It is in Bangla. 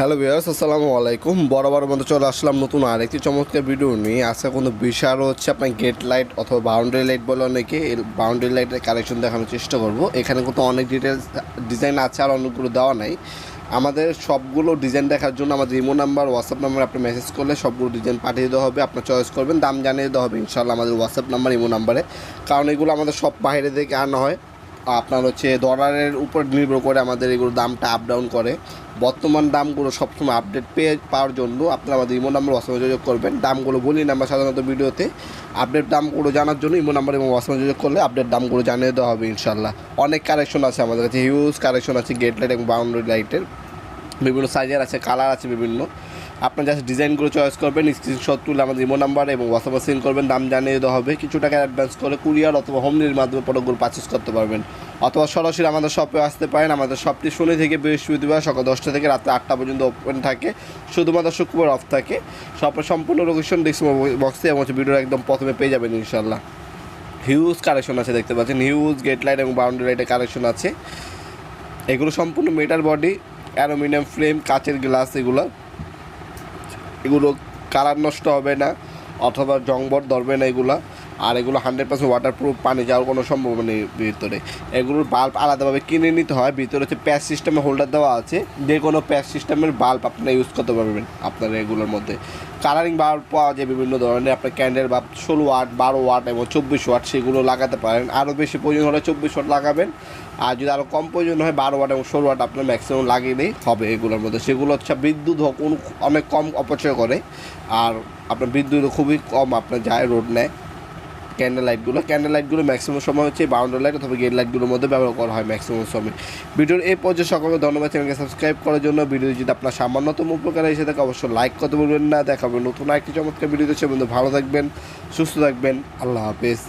হ্যালো বিয়ার্স আসসালামু আলাইকুম। বরাবর মতো চলে আসলাম নতুন আরেকটি চমৎকার ভিডিও নিয়ে। আজকে কোনো আরও হচ্ছে আপনার গেট লাইট অথবা বাউন্ডারি লাইট বলে অনেকে এর বাউন্ডারি লাইটের কালেকশন দেখানোর চেষ্টা করব। এখানে কিন্তু অনেক ডিটেলস ডিজাইন আছে আর অনেকগুলো দেওয়া নাই। আমাদের সবগুলো ডিজাইন দেখার জন্য আমাদের ইমো নাম্বার হোয়াটসঅ্যাপ নাম্বার আপনি মেসেজ করলে সবগুলো ডিজাইন পাঠিয়ে দেওয়া হবে, আপনার চয়েস করবেন, দাম জানিয়ে দেওয়া হবে ইনশাল্লাহ আমাদের হোয়াটসঅ্যাপ নাম্বার, ইমো নাম্বারে। কারণ এগুলো আমাদের সব বাইরে থেকে আনা হয়। আপনার হচ্ছে ডলারের উপর নির্ভর করে আমাদের এগুলো দামটা আপ ডাউন করে। বর্তমান দামগুলো সবসময় আপডেট পেয়ে পাওয়ার জন্য আপনারা আমাদের ইমো নাম্বার হোয়াটসঅ্যাপে যোগাযোগ করবেন। দামগুলো বলি না, আমরা সাধারণত ভিডিওতে আপডেট দামগুলো জানার জন্য ইমো নাম্বার এবং হোয়াটসঅ্যাপে যোগাযোগ করলে আপডেট দামগুলো জানিয়ে দেওয়া হবে ইনশাল্লাহ অনেক কালেকশন আছে আমাদের কাছে হিউজ কালেকশন আছে গেট লাইট এবং বাউন্ডারি লাইটের বিভিন্ন সাইজের আছে কালার আছে বিভিন্ন। আপনার জাস্ট ডিজাইনগুলো চয়েস করবেন স্ক্রিনশট তুলে আমাদের ইমো নাম্বার এবং হোয়াটসঅ্যাপে সেন্ড করবেন, দাম জানিয়ে দেওয়া হবে। কিছু টাকা অ্যাডভান্স করে কুরিয়ার অথবা হোম ডেলির মাধ্যমে প্রোডাক্টগুলো পারচেস করতে পারবেন। অথবা সরাসরি আমাদের শপে আসতে পারেন। আমাদের শপটি শনি থেকে বৃহস্পতিবার সকাল দশটা থেকে রাত্রে আটটা পর্যন্ত ওপেন থাকে। শুধুমাত্র শুক্রবার অফ থাকে। শপের সম্পূর্ণ লোকেশন ডিসক্রিপশন বক্সে এবং ভিডিওর একদম প্রথমে পেয়ে যাবেন ইনশাল্লাহ হিউজ কালেকশন আছে দেখতে পাচ্ছেন। হিউজ গেট লাইট এবং বাউন্ডারি লাইটের কালেকশন আছে। এগুলো সম্পূর্ণ মেটার বডি অ্যালুমিনিয়াম ফ্রেম কাচের গ্লাস এগুলো। এগুলো কালার নষ্ট হবে না অথবা জংবট ধরবে না এগুলো। আর এগুলো হান্ড্রেড পার্সেন্ট ওয়াটারপ্রুফ পানি যাওয়ার কোনো সম্ভাবনা নেই ভিতরে। এগুলোর বাল্ব আলাদাভাবে কিনে নিতে হয়। ভিতরে হচ্ছে প্যাচ সিস্টেমে হোল্ডার দেওয়া আছে। যে কোনো প্যাচ সিস্টেমের বাল্ব আপনারা ইউজ করতে পারবেন আপনার এগুলোর মধ্যে। কালারিং বাল্ব পাওয়া যায় বিভিন্ন ধরনের। আপনার ক্যান্ডেল বাল্ব ষোলো ওয়াট বারো ওয়াট এবং চব্বিশ ওয়াট সেগুলো লাগাতে পারেন। আরও বেশি প্রয়োজন হলে চব্বিশ ওয়াট লাগাবেন। আর যদি আরও কম প্রয়োজন হয়, বারো ওয়াট এবং ষোলো ওয়াট আপনার ম্যাক্সিমাম লাগিয়েলেই হবে এগুলোর মধ্যে। সেগুলো হচ্ছে বিদ্যুৎ অনেক কম অপচয় করে। আর আপনার বিদ্যুৎ খুবই কম, আপনার যায় রোড নেয়। ক্যান্ডেল লাইটগুলো ক্যান্ডেল লাইটগুলো ম্যাক্সিমাম সময় হচ্ছে বাউন্ডারি লাইট অথবা গেট লাইটগুলোর মধ্যে ব্যবহার করা হয় ম্যাক্সিমাম সময়। ভিডিওর এই পর্যায়ে সকলকে ধন্যবাদ চ্যানেলকে সাবস্ক্রাইব করার জন্য। ভিডিও যদি আপনার সামান্যতম উপকার এসে থাকে, অবশ্যই লাইক করতে বলবেন না। দেখাবে নতুন একটি চমৎকার ভিডিও দিচ্ছে বন্ধু ভালো থাকবেন, সুস্থ থাকবেন। আল্লাহ হাফেজ।